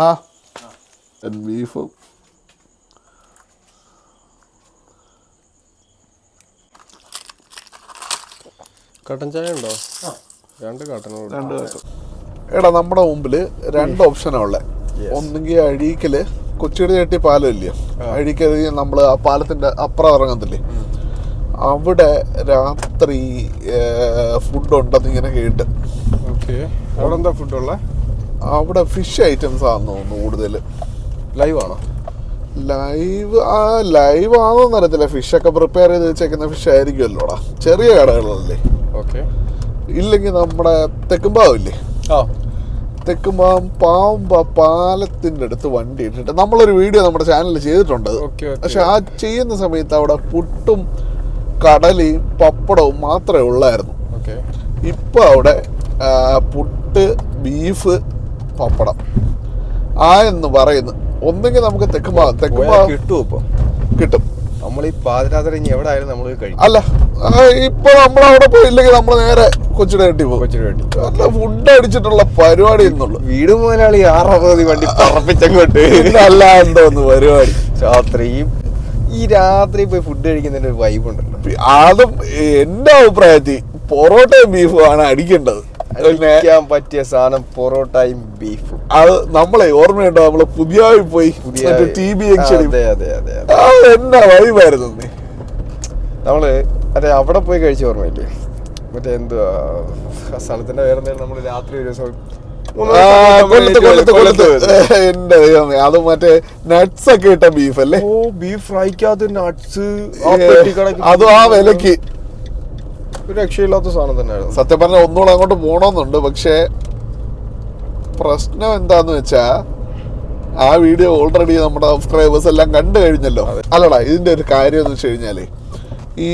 ആ ബീഫും കട്ടൻ ചായ ഉണ്ടോ? രണ്ട് കട്ടൻ രണ്ട് കട്ടൻ എടാ നമ്മുടെ മുമ്പിൽ രണ്ട് ഓപ്ഷനാണ് ഉള്ളത് ഒന്നുകിൽ അഴീക്കൽ കൊച്ചിയുടെ ചട്ടി പാലം ഇല്ലയോ അഴീക്കൽ നമ്മൾ ആ പാലത്തിന്റെ അപ്പുറം ഇറങ്ങത്തില്ലേ? അവിടെ രാത്രി ഫുഡ് ഉണ്ടെന്ന് ഇങ്ങനെ കേട്ട്. ഓക്കെ അവിടെ എന്താ ഫുഡുള്ള അവിടെ ഫിഷ് ഐറ്റംസ് ആണെന്ന് തോന്നുന്നു കൂടുതൽ ലൈവ് ആണോ? ലൈവ് ആ ലൈവ് ആണോന്ന് അറിയത്തില്ല. ഫിഷ് ഒക്കെ പ്രിപ്പയർ ചെയ്ത് വെച്ചേക്കുന്ന ഫിഷ് ആയിരിക്കുമല്ലോടാ. ചെറിയ കടകളല്ലേ ഓക്കെ ഇല്ലെങ്കിൽ നമ്മുടെ തെക്കുംപാവില്ലേ ആ. തെക്കുംപാവം പാമ്പ പാലത്തിന്റെ അടുത്ത് വണ്ടി ഇട്ടിട്ട് നമ്മളൊരു വീഡിയോ നമ്മുടെ ചാനലിൽ ചെയ്തിട്ടുണ്ട്. പക്ഷെ ആ ചെയ്യുന്ന സമയത്ത് അവിടെ പുട്ടും കടലയും പപ്പടവും മാത്രമേ ഉള്ളായിരുന്നു. ഓക്കെ ഇപ്പൊ അവിടെ പുട്ട് ബീഫ് പപ്പടം. ആ എന്ന് പറയുന്നു ഒന്നെങ്കിൽ നമുക്ക് തെക്ക് ഭാഗം കിട്ടുമോ ഇപ്പൊ. കിട്ടും. നമ്മൾ ഈ പാതിരാത്രി ഇനി എവിടെ ആയാലും നമ്മൾ കഴിക്കും. അല്ല ഇപ്പൊ നമ്മൾ അവിടെ പോയില്ലെങ്കിൽ നമ്മൾ നേരെ കൊച്ചിയുടെ കെട്ടി പോകും. കൊച്ചിടെ വേണ്ടി നല്ല ഫുഡ് അടിച്ചിട്ടുള്ള പരിപാടി എന്നുള്ളു വീട് മുതലാളി ആറാമതി വണ്ടി പറപ്പിച്ചങ്ങോട്ട് അല്ല എന്തോന്ന് പരിപാടി. രാത്രിയും ഈ രാത്രി പോയി ഫുഡ് കഴിക്കുന്നതിന്റെ ഒരു വൈബ് ഉണ്ടല്ലോ. അതും എന്റെ അഭിപ്രായത്തിൽ പൊറോട്ടയും ബീഫും ആണ് അടിക്കേണ്ടത്. കഴിക്കാൻ പറ്റിയ സാധനം പൊറോട്ടയും ബീഫും. അത് നമ്മളെ ഓർമ്മയുണ്ടോ? നമ്മൾ പുതിയായി പോയി ടി ബി എന്നാ വൈബായിരുന്നു നീ നമ്മൾ അതെ അവിടെ പോയി കഴിച്ച ഓർമ്മയില്ലേ? മറ്റേ എന്തുവാ സ്ഥലത്തിന്റെ പേര് എന്തായാലും നമ്മൾ രാത്രി ഒരു ദിവസം കൊല്ലത്ത് കൊല്ലത്ത് കൊല്ലത്ത്. കൊല്ലത്ത് എന്റെ ദൈവമേ അത് മറ്റേ നട്ട്സ് ഒക്കെ ഇട്ട ബീഫ് അല്ലേ? ഓ ബീഫ് ഫ്രൈക്കകത്ത് നട്ട്സ് അതും ആ വിലക്ക് ഒരു രക്ഷയില്ലാത്ത സാധനം തന്നെയായിരുന്നു. സത്യം പറഞ്ഞാൽ ഒന്നുകൂടെ അങ്ങോട്ട് പോകണമെന്നുണ്ട് പക്ഷേ പ്രശ്നം എന്താന്ന് വെച്ചാ ആ വീഡിയോ ഓൾറെഡി നമ്മുടെ സബ്സ്ക്രൈബേഴ്സ് എല്ലാം കണ്ടു കഴിഞ്ഞല്ലോ. അല്ലടാ ഇതിന്റെ ഒരു കാര്യം എന്ന് വെച്ച് കഴിഞ്ഞാൽ ഈ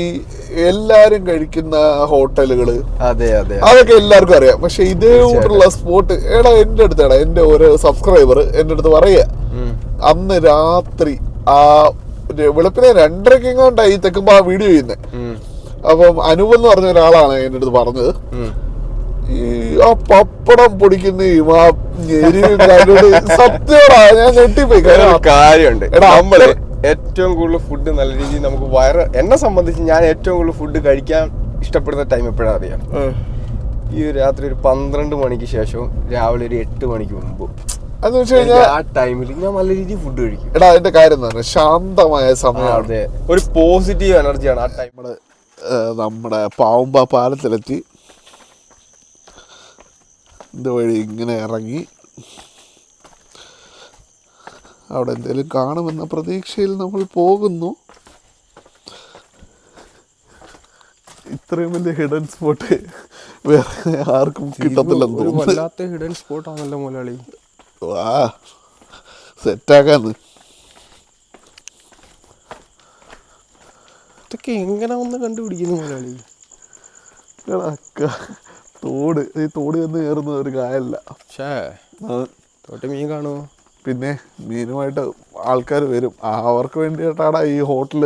എല്ലാരും കഴിക്കുന്ന ഹോട്ടലുകൾ അതെ അതെ അതൊക്കെ എല്ലാവർക്കും അറിയാം. പക്ഷെ ഇതേ കൂട്ടുള്ള സ്പോട്ട് എടാ എന്റെ അടുത്തേടാ എന്റെ ഒരു സബ്സ്ക്രൈബർ എന്റെ അടുത്ത് പറയുക അന്ന് രാത്രി ആ വെളുപ്പിനെ രണ്ടരക്കെങ്ങാണ്ടായി തെക്കുമ്പോ ആ വീഡിയോ ചെയ്യുന്നത് ഉം. അപ്പം അനൂപ് എന്ന് പറഞ്ഞ ഒരാളാണ് എന്റെ അടുത്ത് പറഞ്ഞത്. ഈ ആ പപ്പടം പൊടിക്കുന്ന ആ സത്യമാടാ ഞാൻ ഞെട്ടിപ്പോയി. കാര്യമുണ്ട്. നമ്മൾ ഏറ്റവും കൂടുതൽ ഫുഡ് നല്ല രീതിയിൽ നമുക്ക് വയറ് എന്നെ സംബന്ധിച്ച് ഞാൻ ഏറ്റവും കൂടുതൽ ഫുഡ് കഴിക്കാൻ ഇഷ്ടപ്പെടുന്ന ടൈം എപ്പോഴാണ് അറിയാം? ഈ ഒരു രാത്രി ഒരു പന്ത്രണ്ട് മണിക്ക് ശേഷവും രാവിലെ ഒരു എട്ട് മണിക്ക് മുമ്പ്. അതെന്ന് വെച്ച് കഴിഞ്ഞാൽ ആ ടൈമിൽ ഞാൻ നല്ല രീതിയിൽ ഫുഡ് കഴിക്കും. എടാ അതിന്റെ കാര്യം ശാന്തമായ സമയമാണ്. ഒരു പോസിറ്റീവ് എനർജിയാണ് ആ ടൈം നമ്മൾ ഏഹ്, നമ്മുടെ പാവുമ്പ പാലത്തിലെത്തി. ഇതുവഴി ഇങ്ങനെ ഇറങ്ങി. അവിടെ എന്തെങ്കിലും കാണുമെന്ന പ്രതീക്ഷയിൽ നമ്മൾ പോകുന്നു. ഇത്രയും വലിയ ഹിഡൻ സ്പോട്ട് വേറെ ആർക്കും കിട്ടത്തില്ലെന്ന് തോന്നുന്നു. വല്ലാത്ത ഹിഡൻ സ്പോട്ട് ആണല്ലോ മുതലാളി വാ സെറ്റാക്കാന്ന് ഇതൊക്കെ എങ്ങനെ ഒന്ന് കണ്ടുപിടിക്കുന്നു മുതലാളി? അക്ക. തോട്. ഈ തോട് എന്ന് കയറുന്ന ഒരു കായല്ല പക്ഷേ തോട്ട് മീൻ കാണുമോ പിന്നെ മീനുമായിട്ട് ആൾക്കാർ വരും. അവർക്ക് വേണ്ടിയിട്ടാണ് ഈ ഹോട്ടൽ.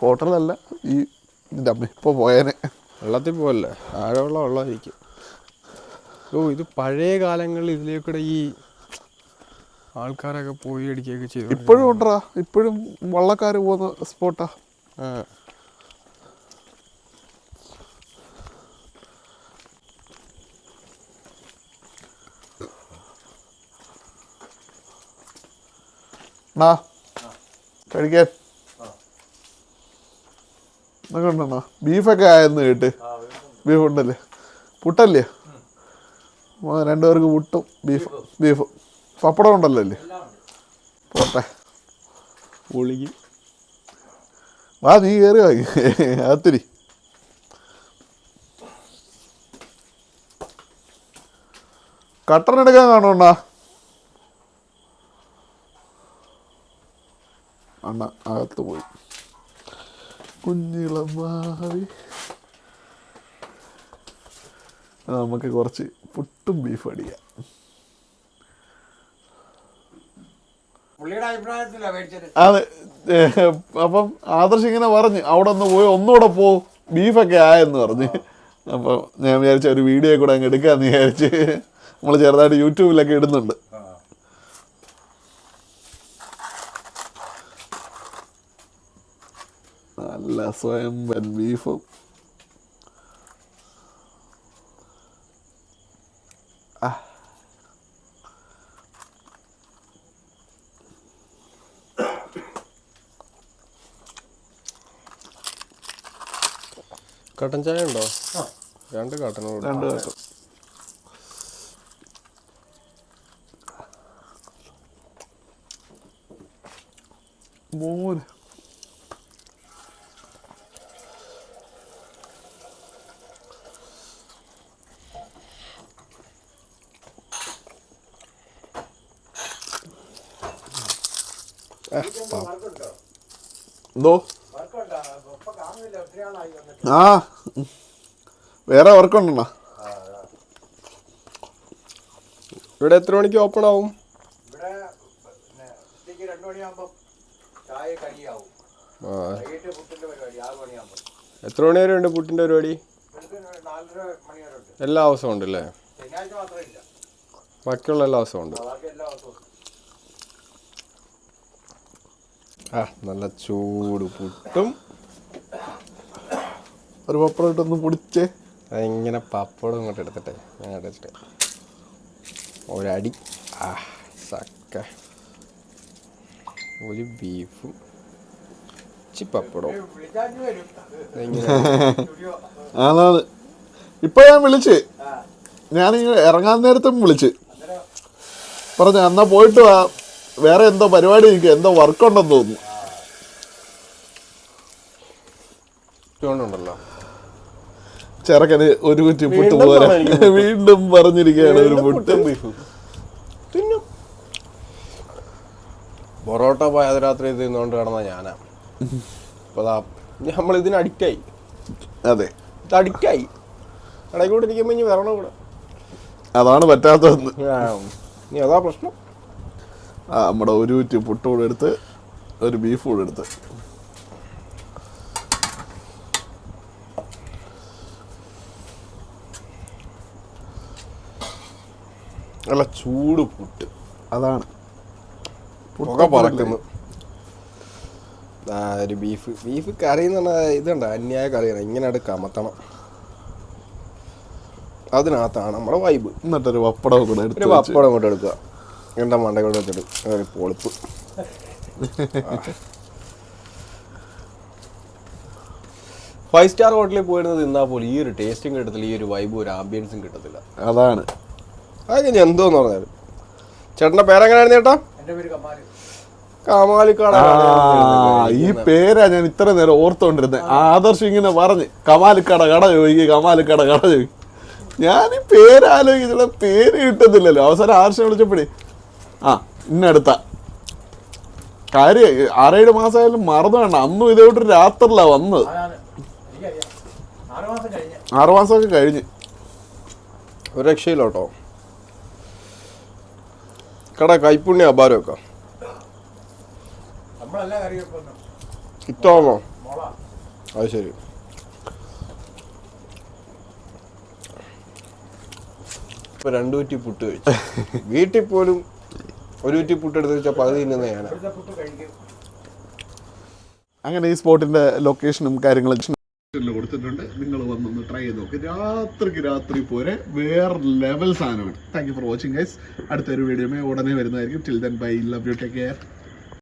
ഹോട്ടലല്ല ഈ ഇതമ്മ ഇപ്പോൾ പോയേനെ. വെള്ളത്തിൽ പോകല്ലേ ആഴമുള്ള വെള്ളമായിരിക്കും. ഓ ഇത് പഴയ കാലങ്ങളിൽ ഇതിലേക്കൂടെ ഈ ആൾക്കാരൊക്കെ പോയി അടിക്കുകയൊക്കെ ചെയ്തു ഇപ്പോഴും ഉണ്ടറാ ഇപ്പോഴും വള്ളക്കാർ പോകുന്ന സ്പോട്ടാ. ആ. കഴിക്കാൻ ഉണ്ടെണ്ണ ബീഫൊക്കെ ആയെന്ന് കേട്ട്. ബീഫ് ഉണ്ടല്ലേ? പുട്ടല്ലേ? രണ്ടുപേർക്ക് പുട്ടും ബീഫ് ബീഫ്. പപ്പടം ഉണ്ടല്ലോ അല്ലേ? പോട്ടെ. പൊളിക്കും വാ നീ കയറി വാങ്ങി അത്തിരി കട്ടൻ എടുക്കാൻ കാണുണ്ണ അണ്ണ അകത്ത് പോയി. കുഞ്ഞിളം ഭാവി നമുക്ക് കുറച്ച് പുട്ടും ബീഫ് അടിക്കാം. അതെ അപ്പം ആദർശ് ഇങ്ങനെ പറഞ്ഞു അവിടെ ഒന്ന് പോയി ഒന്നുകൂടെ പോ ബീഫൊക്കെ ആയെന്ന് പറഞ്ഞു. അപ്പം ഞാൻ വിചാരിച്ച ഒരു വീഡിയോ കൂടെ അങ്ങ് എടുക്കാന്ന് വിചാരിച്ച് നമ്മൾ ചെറുതായിട്ട് യൂട്യൂബിലൊക്കെ ഇടുന്നുണ്ട്. നല്ല സ്വയം ബീഫും. കട്ടൻ ചായ ഉണ്ടോ? രണ്ട് കട്ടൻ രണ്ട് കട്ടൻ. മോന്. എന്തോ? ആ. വേറെ വർക്കുണ്ടോ? ഇവിടെ എത്ര മണിക്ക് ഓപ്പൺ ആവും എത്ര മണി വരെ ഉണ്ട് പുട്ടിന്റെ പരിപാടി? എല്ലാ ദിവസവും ഉണ്ട്. അല്ലേ ബാക്കിയുള്ള എല്ലാ ദിവസവും ഉണ്ട്. ആ നല്ല ചൂട് പുട്ടും ഒരു പപ്പടം ഇട്ടൊന്ന് പൊടിച്ചേ ഇങ്ങനെ പപ്പടം ഇങ്ങോട്ട് എടുത്തിട്ടെ. ഞാൻ എടുത്തിട്ട് ഒരടി. ആ സക്ക ഒരു ബീഫും. ഇച്ചി പപ്പടവും. അതാണ് ഇപ്പൊ ഞാൻ വിളിച്ച്. ഞാൻ ഇറങ്ങാൻ നേരത്തും വിളിച്ച്. പറഞ്ഞ എന്നാ പോയിട്ട് വാ. വേറെ എന്തോ പരിപാടി എനിക്ക് എന്തോ വർക്കുണ്ടെന്ന് തോന്നുന്നു. ചൂണ്ടുണ്ടല്ലോ ചെറുക്കന് ഒരു കുറ്റി പുട്ട് വീണ്ടും പോരാ വീണ്ടും പറഞ്ഞിരിക്കുകയാണ് ഒരു പുട്ട്. ബീഫും. തിന്നും. പൊറോട്ട പാതിരാത്രി തിന്നുകൊണ്ട് കിടന്ന ഞാനാ. അപ്പതാ നമ്മൾ ഇതിന് അഡിക്റ്റായി. അതെ. ഇത് അഡിക്റ്റായി. കടയിൽ കൂടെ ഇരിക്കുമ്പോൾ ഇനി വരണം കൂടെ അതാണ് പറ്റാത്ത ഇനി നീ അതാ പ്രശ്നം. ആ നമ്മുടെ ഒരു കുറ്റി പുട്ട് കൂടെ എടുത്ത് ഒരു ബീഫ് കൂടെ എടുത്ത്. നല്ല ചൂട് പുട്ട്. അതാണ്. പുക പറക്കുന്നു. ഒരു ബീഫ്. ബീഫ് കറി എന്ന് പറഞ്ഞാൽ ഇതുണ്ട്. അന്യായ കറിയാണ്. ഇങ്ങനെ അടുത്ത് കമത്തണം. അതിനകത്താണ് നമ്മുടെ വൈബ് എന്നിട്ടൊരു പപ്പടം കൂടെ എടുത്ത് പപ്പടം കൊണ്ട് എടുക്കുക. എന്റെ മണ്ട കൊണ്ട് വെച്ചിട്ട് ഒരു പൊളിപ്പ്. ഫൈവ് സ്റ്റാർ ഹോട്ടലിൽ പോയിരുന്നത് ഇന്നാ പോലും ഈ ഒരു ടേസ്റ്റും കിട്ടത്തില്ല. ഈ ഒരു വൈബും ഒരു ആംബിയൻസും കിട്ടത്തില്ല. അതാണ്. അതൊക്കെ എന്തോ എന്തോന്ന് പറഞ്ഞാലും. ചേട്ടന്റെ പേരെങ്ങനെയായിരുന്നു ചേട്ടാ? എന്റെ പേര് കമാൽ. കാമാലിക്കാട്. ആ ഈ പേരാ ഞാൻ ഇത്ര നേരം ഓർത്തോണ്ടിരുന്നത് ആദർശ് ഇങ്ങനെ പറഞ്ഞ് കമാലിക്കട കട ചോദിക്കും കമാലിക്കട കട ചോദിക്കും. ഞാൻ ഈ പേരാലോചിച്ചുള്ള പേര് കിട്ടത്തില്ലല്ലോ. അവസാനം ആദർശം വിളിച്ചപ്പോഴേ ആ ഇന്നടുത്ത കാര്യം ആറേഴ് മാസമായാലും മറന്നു വേണ്ട അന്നും ഇതേവിട്ട് രാത്രിയിലാണ് വന്നത്. ആറുമാസമൊക്കെ ആറ് മാസം കഴിഞ്ഞ്. ആറു മാസമൊക്കെ കഴിഞ്ഞ്. ഒരു രക്ഷയില്ലോട്ടോ കട കൈപ്പുണ്യ അപാരം വെക്കാം നമ്മളെല്ലാം കറി ഇത്താണോ? അത് ശരി. ഇപ്പൊ രണ്ടു കുറ്റി പുട്ട് കഴിച്ചു. വീട്ടിൽ പോലും ഒരു കുറ്റി പുട്ട് എടുത്ത് വെച്ചാൽ പകുതി തിന്നുന്ന അങ്ങനെ ഈ സ്പോട്ടിന്റെ ലൊക്കേഷനും കാര്യങ്ങളും കൊടുത്തിട്ടുണ്ട്. ചെയ്ത് നോക്ക് രാത്രിക്ക് രാത്രി പോരെ. വേറെ ലെവൽ സാധനമാണ്. Thank you for watching guys അടുത്തൊരു വീഡിയോ ഉടനെ വരുന്നതായിരിക്കും. Till bye love you take care